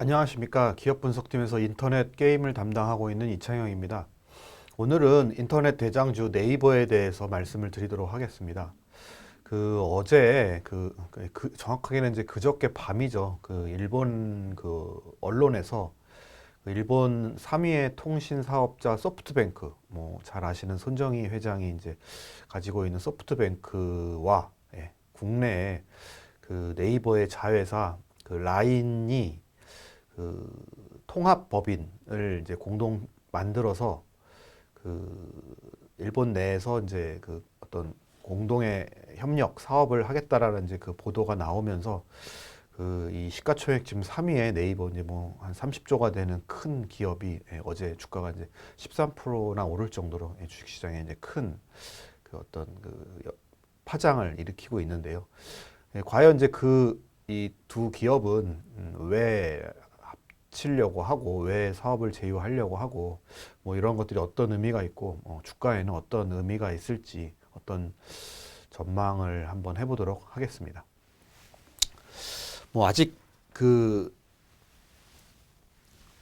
안녕하십니까. 기업 분석팀에서 인터넷 게임을 담당하고 있는 이창영입니다. 오늘은 인터넷 대장주 네이버에 대해서 말씀을 드리도록 하겠습니다. 그 어제 그, 그- 그 정확하게는 이제 그저께 밤이죠. 그 일본 그 언론에서 그 일본 3위의 통신 사업자 소프트뱅크 뭐 잘 아시는 손정희 회장이 이제 가지고 있는 소프트뱅크와 예, 국내에 그 네이버의 자회사 그 라인이 그 통합 법인을 이제 공동 만들어서 그 일본 내에서 이제 그 어떤 공동의 협력 사업을 하겠다라는 이제 그 보도가 나오면서 그 이 시가총액 지금 3위의 네이버 이제 뭐 한 30조가 되는 큰 기업이 예, 어제 주가가 이제 13%나 오를 정도로 예, 주식시장에 이제 큰 그 어떤 그 여- 파장을 일으키고 있는데요. 예, 과연 이제 그 이 두 기업은 음, 왜 합치려고 하고 왜 사업을 제휴하려고 하고 뭐 이런 것들이 어떤 의미가 있고 어, 주가에는 어떤 의미가 있을지 어떤 전망을 한번 해보도록 하겠습니다. 뭐 아직 그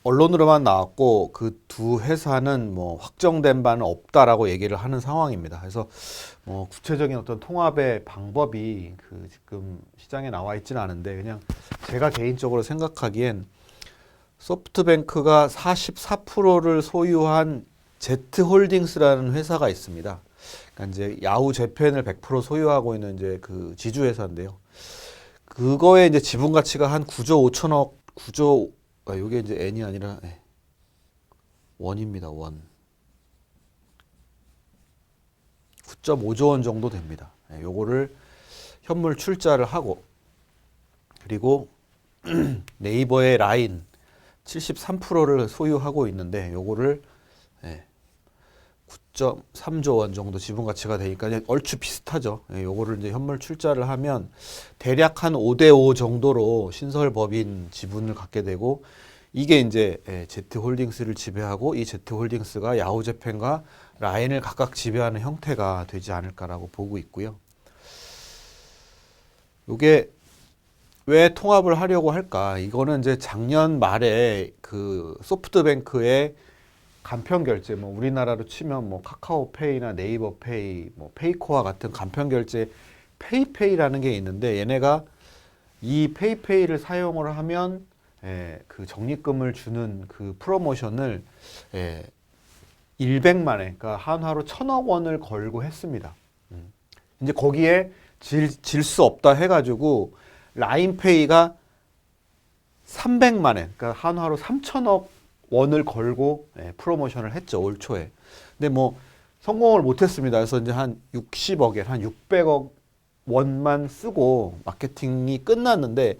언론으로만 나왔고 그 두 회사는 뭐 확정된 바는 없다라고 얘기를 하는 상황입니다. 그래서 뭐 구체적인 어떤 통합의 방법이 그 지금 시장에 나와 있지는 않은데 그냥 제가 개인적으로 생각하기엔 소프트뱅크가 44%를 소유한 제트홀딩스라는 회사가 있습니다. 그러니까 이제 야후 재팬을 100% 소유하고 있는 이제 그 지주 회사인데요. 그거의 이제 지분 가치가 한 9조 5천억, 9조 아, 이게 이제 N이 아니라 예. 원입니다. 원. 9.5조 원 정도 됩니다. 예, 요거를 현물 출자를 하고 그리고 네이버의 라인 73%를 소유하고 있는데 요거를 예, 9.3조 원 정도 지분 가치가 되니까 얼추 비슷하죠. 예, 요거를 이제 현물 출자를 하면 대략 한 5대 5 정도로 신설 법인 지분을 갖게 되고 이게 이제 예, 제트홀딩스를 지배하고 이 제트홀딩스가 야후재팬과 라인을 각각 지배하는 형태가 되지 않을까라고 보고 있고요. 요게 왜 통합을 하려고 할까? 이거는 이제 작년 말에 그 소프트뱅크의 간편 결제, 뭐 우리나라로 치면 뭐 카카오페이나 네이버페이, 뭐 페이코와 같은 간편 결제 페이페이라는 게 있는데 얘네가 이 페이페이를 사용을 하면 예, 그 적립금을 주는 그 프로모션을 예, 100만 원, 그러니까 한화로 천억 원을 걸고 했습니다. 음. 이제 거기에 질 수 없다 해가지고 라인페이가 300만 원, 그러니까 한화로 3천억 원을 걸고 예, 프로모션을 했죠 올 초에. 근데 뭐 성공을 못했습니다. 그래서 이제 한 60억에 한 600억 원만 쓰고 마케팅이 끝났는데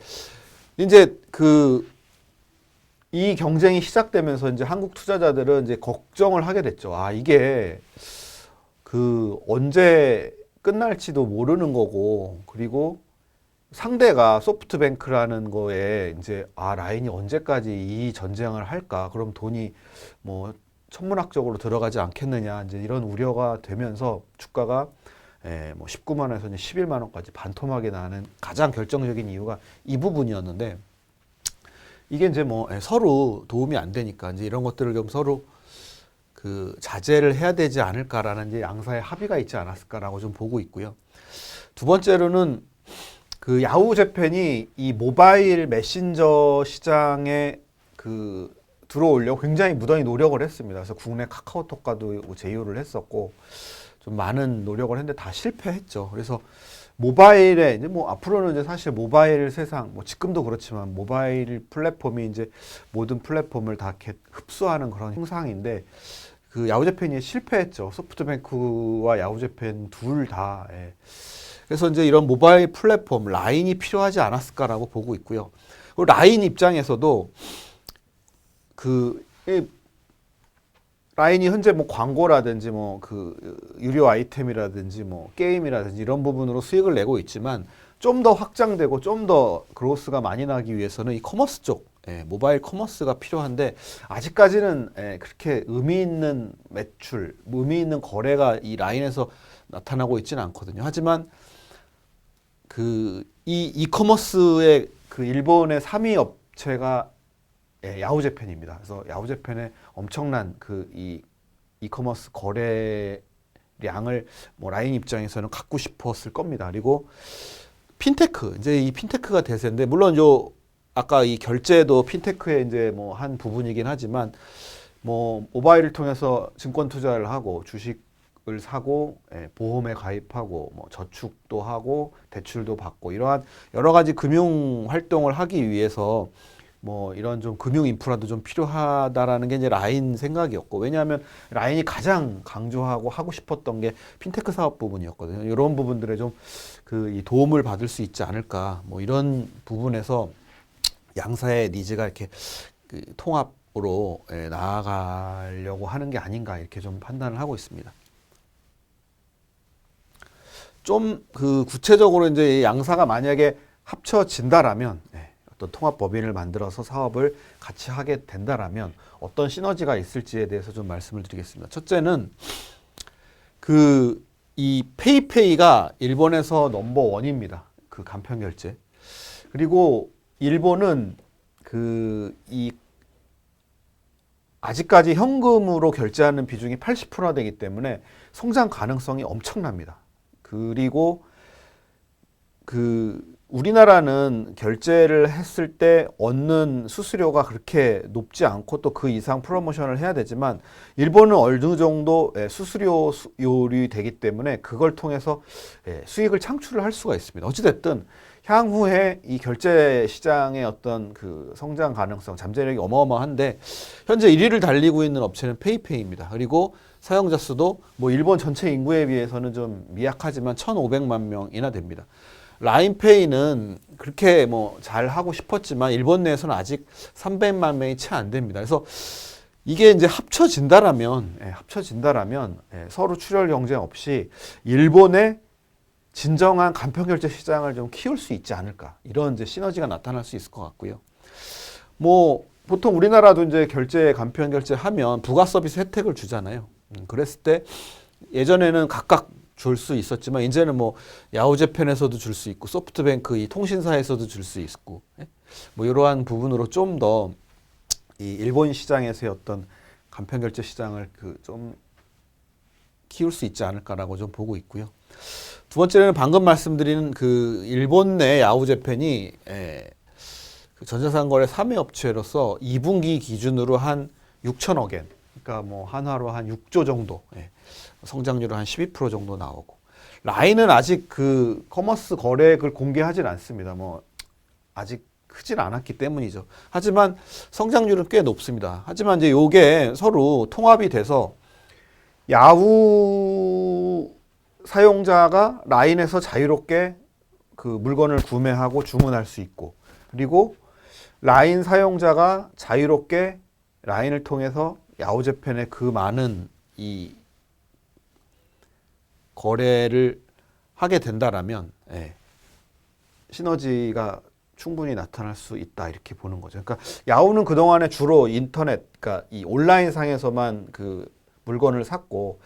이제 그 이 경쟁이 시작되면서 이제 한국 투자자들은 이제 걱정을 하게 됐죠. 아 이게 그 언제 끝날지도 모르는 거고 그리고 상대가 소프트뱅크라는 거에 이제 아 라인이 언제까지 이 전쟁을 할까? 그럼 돈이 뭐 천문학적으로 들어가지 않겠느냐 이제 이런 우려가 되면서 주가가 예, 뭐 19만 원에서 이제 11만 원까지 반토막이 나는 가장 결정적인 이유가 이 부분이었는데 이게 이제 뭐 예, 서로 도움이 안 되니까 이제 이런 것들을 좀 서로 그 자제를 해야 되지 않을까라는 이제 양사의 합의가 있지 않았을까라고 좀 보고 있고요. 두 번째로는 그 야후 재팬이 이 모바일 메신저 시장에 그 들어오려고 굉장히 무던히 노력을 했습니다. 그래서 국내 카카오톡과도 제휴를 했었고 좀 많은 노력을 했는데 다 실패했죠. 그래서 모바일에 이제 뭐 앞으로는 이제 사실 모바일 세상 뭐 지금도 그렇지만 모바일 플랫폼이 이제 모든 플랫폼을 다 흡수하는 그런 형상인데 그 야후재팬이 실패했죠. 소프트뱅크와 야후재팬 둘 다. 예. 그래서 이제 이런 모바일 플랫폼 라인이 필요하지 않았을까라고 보고 있고요. 그리고 라인 입장에서도 그이 라인이 현재 뭐 광고라든지 뭐 그 유료 아이템이라든지 뭐 게임이라든지 이런 부분으로 수익을 내고 있지만 좀 더 확장되고 좀 더 그로스가 많이 나기 위해서는 이 커머스 쪽 예, 모바일 커머스가 필요한데 아직까지는 예, 그렇게 의미 있는 매출, 의미 있는 거래가 이 라인에서 나타나고 있지는 않거든요. 하지만 그 이 이커머스의 그 일본의 3위 업체가 예, 야후재팬입니다. 그래서 야후재팬의 엄청난 그 이 이커머스 거래량을 뭐 라인 입장에서는 갖고 싶었을 겁니다. 그리고 핀테크 이제 이 핀테크가 대세인데 물론 요 아까 이 결제도 핀테크의 이제 뭐 한 부분이긴 하지만 뭐 모바일을 통해서 증권 투자를 하고 주식 을 사고 예, 보험에 가입하고 뭐 저축도 하고 대출도 받고 이러한 여러 가지 금융 활동을 하기 위해서 뭐 이런 좀 금융 인프라도 좀 필요하다라는 게 이제 라인 생각이었고 왜냐하면 라인이 가장 강조하고 하고 싶었던 게 핀테크 사업 부분이었거든요. 이런 부분들에 좀 그 이 도움을 받을 수 있지 않을까 뭐 이런 부분에서 양사의 니즈가 이렇게 그 통합으로 예, 나아가려고 하는 게 아닌가 이렇게 좀 판단을 하고 있습니다. 좀 그 구체적으로 이제 이 양사가 만약에 합쳐진다라면 예, 어떤 통합 법인을 만들어서 사업을 같이 하게 된다라면 어떤 시너지가 있을지에 대해서 좀 말씀을 드리겠습니다. 첫째는 그 이 페이페이가 일본에서 넘버 원입니다. 그 간편 결제. 그리고 일본은 그 이 아직까지 현금으로 결제하는 비중이 80%나 되기 때문에 성장 가능성이 엄청납니다. 그리고 그 우리나라는 결제를 했을 때 얻는 수수료가 그렇게 높지 않고 또 그 이상 프로모션을 해야 되지만 일본은 어느 정도 예, 수수료 수- 요율이 되기 때문에 그걸 통해서 예, 수익을 창출을 할 수가 있습니다. 어찌됐든 향후에 이 결제 시장의 어떤 그 성장 가능성, 잠재력이 어마어마한데 현재 1위를 달리고 있는 업체는 페이페이입니다. 그리고 사용자 수도 뭐 일본 전체 인구에 비해서는 좀 미약하지만 1,500만 명이나 됩니다. 라인페이는 그렇게 뭐 잘 하고 싶었지만 일본 내에서는 아직 300만 명이 채 안 됩니다. 그래서 이게 이제 합쳐진다라면 예, 합쳐진다라면 예, 서로 출혈 경쟁 없이 일본의 진정한 간편 결제 시장을 좀 키울 수 있지 않을까 이런 이제 시너지가 나타날 수 있을 것 같고요. 뭐 보통 우리나라도 이제 결제 간편 결제 하면 부가 서비스 혜택을 주잖아요. 음, 그랬을 때 예전에는 각각 줄 수 있었지만 이제는 뭐 야후재팬에서도 줄 수 있고 소프트뱅크 이 통신사에서도 줄 수 있고 예? 뭐 이러한 부분으로 좀 더 이 일본 시장에서의 어떤 간편 결제 시장을 그 좀 키울 수 있지 않을까라고 좀 보고 있고요. 두 번째는 방금 말씀드린 그 일본 내 야후재팬이 에, 그 전자상거래 3회 업체로서 2분기 기준으로 한 6천억 엔, 그러니까 뭐 한화로 한 6조 정도, 예, 성장률은 한 12% 정도 나오고 라인은 아직 그 커머스 거래액을 공개하진 않습니다. 뭐 아직 크진 않았기 때문이죠. 하지만 성장률은 꽤 높습니다. 하지만 이제 요게 서로 통합이 돼서 야후 사용자가 라인에서 자유롭게 그 물건을 구매하고 주문할 수 있고 그리고 라인 사용자가 자유롭게 라인을 통해서 야후재팬의 그 많은 이 거래를 하게 된다라면 예, 시너지가 충분히 나타날 수 있다 이렇게 보는 거죠. 그러니까 야후는 그 동안에 주로 인터넷, 그러니까 이 온라인 상에서만 그 물건을 샀고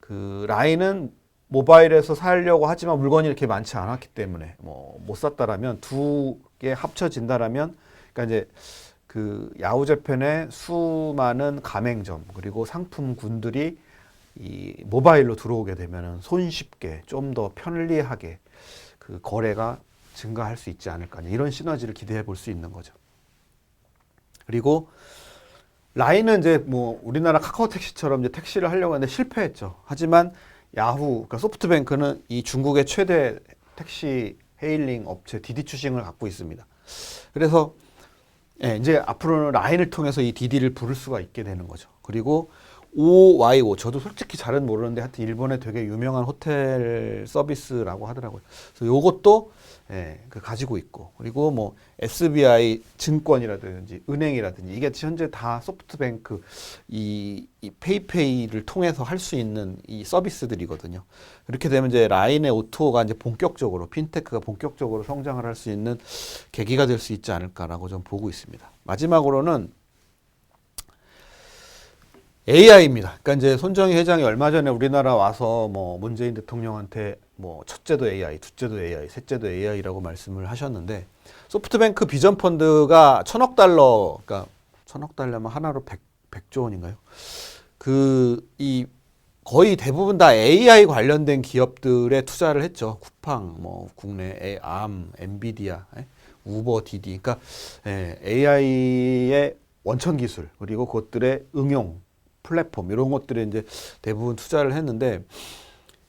그 라인은 모바일에서 사려고 하지만 물건이 이렇게 많지 않았기 때문에 뭐 못 샀다라면 두 개 합쳐진다라면 그러니까 이제 그 야후재팬의 수많은 가맹점 그리고 상품군들이 이 모바일로 들어오게 되면은 손쉽게 좀 더 편리하게 그 거래가 증가할 수 있지 않을까 이런 시너지를 기대해 볼 수 있는 거죠. 그리고 라인은 이제 뭐 우리나라 카카오 택시처럼 이제 택시를 하려고 했는데 실패했죠. 하지만 야후, 그러니까 소프트뱅크는 이 중국의 최대 택시 헤일링 업체 디디 추싱을 갖고 있습니다. 그래서 예, 이제 앞으로는 라인을 통해서 이 디디를 부를 수가 있게 되는 거죠. 그리고 OYO 저도 솔직히 잘은 모르는데 하여튼 일본의 되게 유명한 호텔 서비스라고 하더라고요. 그래서 요것도 예, 그 가지고 있고 그리고 뭐 SBI 증권이라든지 은행이라든지 이게 현재 다 소프트뱅크 이, 이 페이페이를 통해서 할 수 있는 이 서비스들이거든요. 그렇게 되면 이제 라인의 오토가 이제 본격적으로 핀테크가 본격적으로 성장을 할 수 있는 계기가 될 수 있지 않을까라고 좀 보고 있습니다. 마지막으로는 AI입니다. 그러니까 이제 손정희 회장이 얼마 전에 우리나라 와서 뭐 문재인 대통령한테 뭐 첫째도 AI, 둘째도 AI, 셋째도 AI라고 말씀을 하셨는데 소프트뱅크 비전 펀드가 천억 달러, 그러니까 천억 달러면 하나로 100, 100조 원인가요? 그 이 거의 대부분 다 AI 관련된 기업들에 투자를 했죠. 쿠팡, 뭐 국내 에- 암, 엔비디아, 예? 우버, 디디. 그러니까 예, AI의 원천 기술 그리고 그것들의 응용 플랫폼 이런 것들에 이제 대부분 투자를 했는데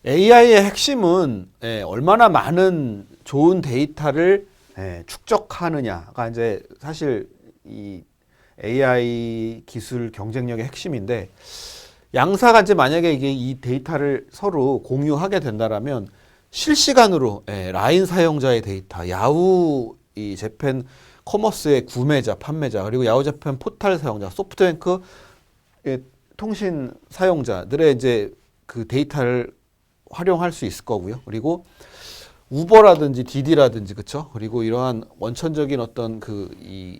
AI의 핵심은 예, 얼마나 많은 좋은 데이터를 예, 축적하느냐가 이제 사실 이 AI 기술 경쟁력의 핵심인데 양사가 이제 만약에 이게 이 데이터를 서로 공유하게 된다라면 실시간으로 예, 라인 사용자의 데이터, 야후 이 재팬 커머스의 구매자, 판매자 그리고 야후 재팬 포탈 사용자, 소프트뱅크 의 통신 사용자들의 이제 그 데이터를 활용할 수 있을 거고요. 그리고 우버라든지 디디라든지 그쵸? 그리고 이러한 원천적인 어떤 그 이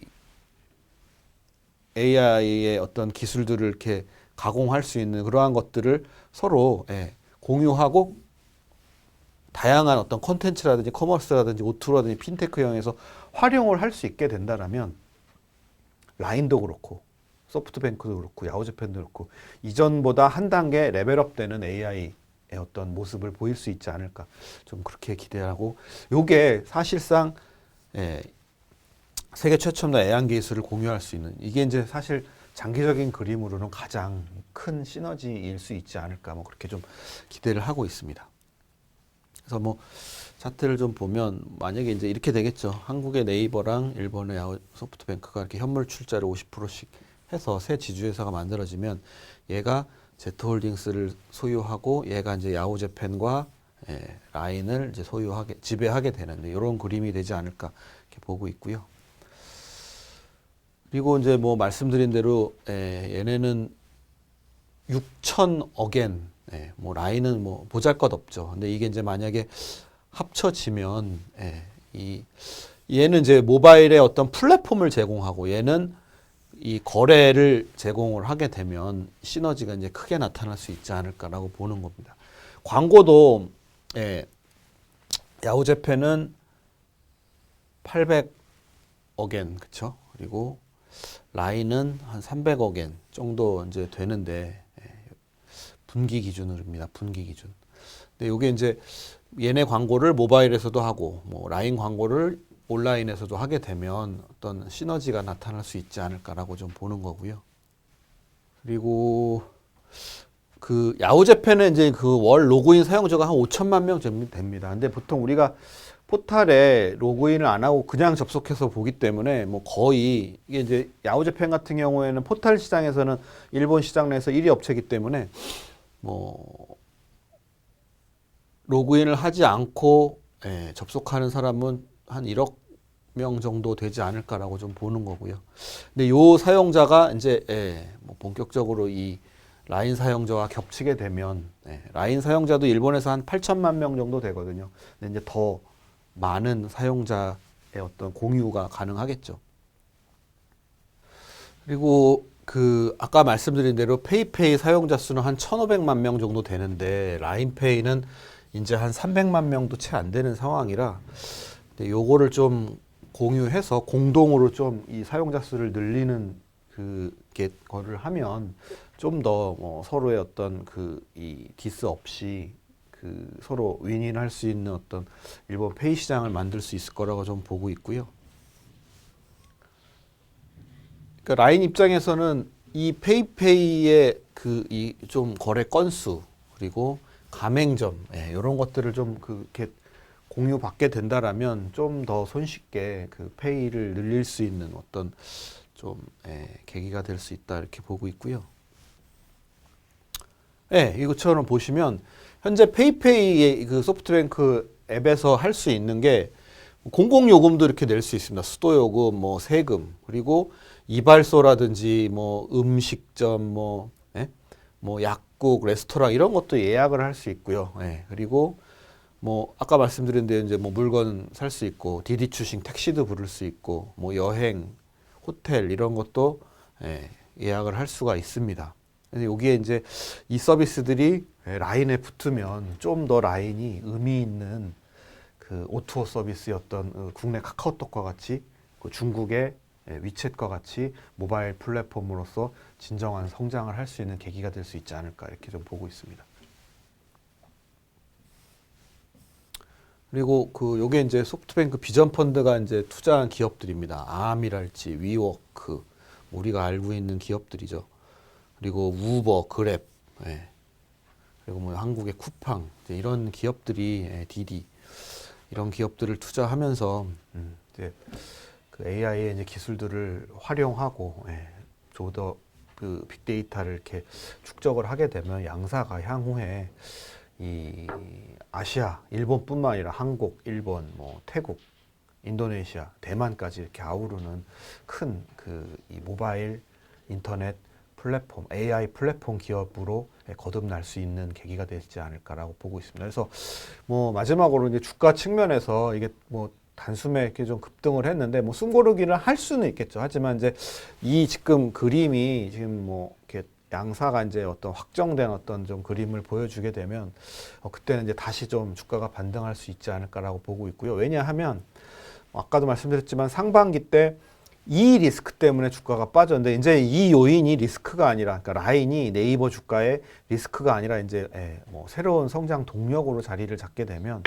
AI의 어떤 기술들을 이렇게 가공할 수 있는 그러한 것들을 서로 예, 공유하고 다양한 어떤 콘텐츠라든지 커머스라든지 오투라든지 핀테크형에서 활용을 할 수 있게 된다라면 라인도 그렇고 소프트뱅크도 그렇고 야후재팬도 그렇고 이전보다 한 단계 레벨업되는 AI의 어떤 모습을 보일 수 있지 않을까 좀 그렇게 기대하고 요게 사실상 예, 세계 최첨단 애완 기술을 공유할 수 있는 이게 이제 사실 장기적인 그림으로는 가장 큰 시너지일 수 있지 않을까 뭐 그렇게 좀 기대를 하고 있습니다. 그래서 뭐 차트를 좀 보면 만약에 이제 이렇게 되겠죠. 한국의 네이버랑 일본의 소프트뱅크가 이렇게 현물 출자를 50%씩 해서 새 지주회사가 만들어지면 얘가 제트홀딩스를 소유하고 얘가 이제 야후재팬과 예, 라인을 이제 소유하게 지배하게 되는데 이런 그림이 되지 않을까 이렇게 보고 있고요. 그리고 이제 뭐 말씀드린 대로 예, 얘네는 6천억엔 예, 뭐 라인은 뭐 보잘것 없죠. 근데 이게 이제 만약에 합쳐지면 예, 이 얘는 이제 모바일의 어떤 플랫폼을 제공하고 얘는 이 거래를 제공을 하게 되면 시너지가 이제 크게 나타날 수 있지 않을까라고 보는 겁니다. 광고도 예, 야후재팬은 800억엔 그쵸? 그리고 라인은 한 300억엔 정도 이제 되는데 예, 분기 기준으로입니다. 분기 기준. 근데 이게 이제 얘네 광고를 모바일에서도 하고 뭐 라인 광고를 온라인에서도 하게 되면 어떤 시너지가 나타날 수 있지 않을까라고 좀 보는 거고요. 그리고 그 야후 재팬은 이제 그 월 로그인 사용자가 한 5천만 명 정도 됩니다. 근데 보통 우리가 포탈에 로그인을 안 하고 그냥 접속해서 보기 때문에 뭐 거의 이게 이제 야후 재팬 같은 경우에는 포탈 시장에서는 일본 시장 내에서 1위 업체이기 때문에 뭐 로그인을 하지 않고 예, 접속하는 사람은 한 1억 명 정도 되지 않을까라고 좀 보는 거고요. 근데 요 사용자가 이제 예, 뭐 본격적으로 이 라인 사용자와 겹치게 되면 예, 라인 사용자도 일본에서 한 8천만 명 정도 되거든요. 근데 이제 더 많은 사용자의 어떤 공유가 가능하겠죠. 그리고 그 아까 말씀드린 대로 페이페이 사용자 수는 한 1,500만 명 정도 되는데 라인페이는 이제 한 300만 명도 채 안 되는 상황이라 근데 요거를 좀 공유해서 공동으로 좀 이 사용자 수를 늘리는 그게 거를 하면 좀 더 뭐 서로의 어떤 그 이 디스 없이 그 서로 윈윈할 수 있는 어떤 일본 페이 시장을 만들 수 있을 거라고 좀 보고 있고요. 그러니까 라인 입장에서는 이 페이페이의 그 이 좀 거래 건수 그리고 가맹점 예, 이런 것들을 좀 그렇게 공유 받게 된다라면 좀 더 손쉽게 그 페이를 늘릴 수 있는 어떤 좀 예, 계기가 될 수 있다 이렇게 보고 있고요. 예, 이것처럼 보시면 현재 페이페이의 그 소프트뱅크 앱에서 할 수 있는 게 공공 요금도 이렇게 낼 수 있습니다. 수도 요금, 뭐 세금, 그리고 이발소라든지 뭐 음식점, 뭐, 예? 뭐 약국, 레스토랑 이런 것도 예약을 할 수 있고요. 예, 그리고 뭐 아까 말씀드린 데 이제 뭐 물건 살 수 있고 디디 추싱 택시도 부를 수 있고 뭐 여행, 호텔 이런 것도 예, 예약을 할 수가 있습니다. 근데 여기에 이제 이 서비스들이 예, 라인에 붙으면 좀 더 라인이 의미 있는 그 오투어 서비스였던 어, 국내 카카오톡과 같이 그 중국의 예, 위챗과 같이 모바일 플랫폼으로서 진정한 성장을 할 수 있는 계기가 될 수 있지 않을까 이렇게 좀 보고 있습니다. 그리고 그 요게 이제 소프트뱅크 비전 펀드가 이제 투자한 기업들입니다. 아암이랄지 위워크 우리가 알고 있는 기업들이죠. 그리고 우버, 그랩, 예. 그리고 뭐 한국의 쿠팡 이런 기업들이 예, 디디 이런 기업들을 투자하면서 음, 이제 그 AI의 이제 기술들을 활용하고 예, 좀더 그 빅데이터를 이렇게 축적을 하게 되면 양사가 향후에 이 아시아, 일본뿐만 아니라 한국, 일본, 뭐 태국, 인도네시아, 대만까지 이렇게 아우르는 큰 그 이 모바일 인터넷 플랫폼, AI 플랫폼 기업으로 거듭날 수 있는 계기가 되지 않을까라고 보고 있습니다. 그래서 뭐 마지막으로 이제 주가 측면에서 이게 뭐 단숨에 이렇게 좀 급등을 했는데 뭐 숨고르기를 할 수는 있겠죠. 하지만 이제 이 지금 그림이 지금 뭐 이렇게 양사가 이제 어떤 확정된 어떤 좀 그림을 보여주게 되면 어 그때는 이제 다시 좀 주가가 반등할 수 있지 않을까라고 보고 있고요. 왜냐하면 뭐 아까도 말씀드렸지만 상반기 때 이 리스크 때문에 주가가 빠졌는데 이제 이 요인이 리스크가 아니라 그러니까 라인이 네이버 주가의 리스크가 아니라 이제 예, 뭐 새로운 성장 동력으로 자리를 잡게 되면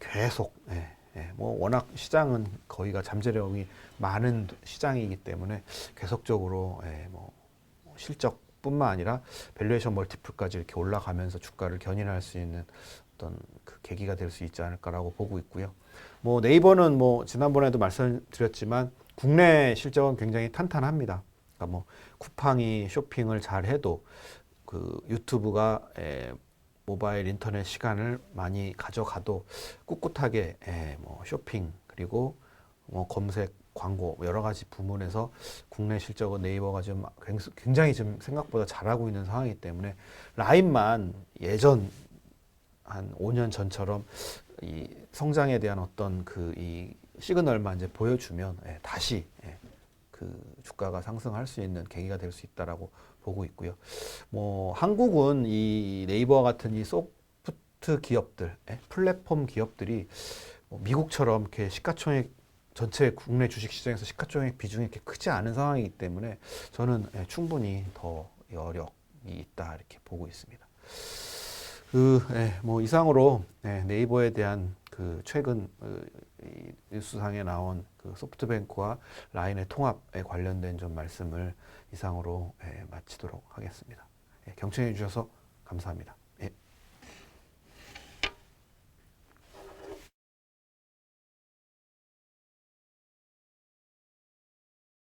계속 예, 예, 뭐 워낙 시장은 거의가 잠재력이 많은 시장이기 때문에 계속적으로 예, 뭐 실적 뿐만 아니라 밸류에이션 멀티플까지 이렇게 올라가면서 주가를 견인할 수 있는 어떤 그 계기가 될 수 있지 않을까라고 보고 있고요. 뭐 네이버는 뭐 지난번에도 말씀드렸지만 국내 실적은 굉장히 탄탄합니다. 그러니까 뭐 쿠팡이 쇼핑을 잘 해도 그 유튜브가 에, 모바일 인터넷 시간을 많이 가져가도 꿋꿋하게 에, 뭐 쇼핑 그리고 뭐 검색 광고 여러 가지 부문에서 국내 실적은 네이버가 좀 굉장히 좀 생각보다 잘하고 있는 상황이기 때문에 라인만 예전 한 5년 전처럼 이 성장에 대한 어떤 그 이 시그널만 이제 보여주면 예, 다시 예, 그 주가가 상승할 수 있는 계기가 될 수 있다라고 보고 있고요. 뭐 한국은 이 네이버 같은 이 소프트 기업들, 예, 플랫폼 기업들이 뭐 미국처럼 이렇게 시가총액 전체 국내 주식 시장에서 시가총액 비중이 이렇게 크지 않은 상황이기 때문에 저는 예, 충분히 더 여력이 있다 이렇게 보고 있습니다. 그, 예, 뭐 이상으로 예, 네이버에 대한 그 최근 어, 이 뉴스상에 나온 그 소프트뱅크와 라인의 통합에 관련된 좀 말씀을 이상으로 예, 마치도록 하겠습니다. 예, 경청해 주셔서 감사합니다.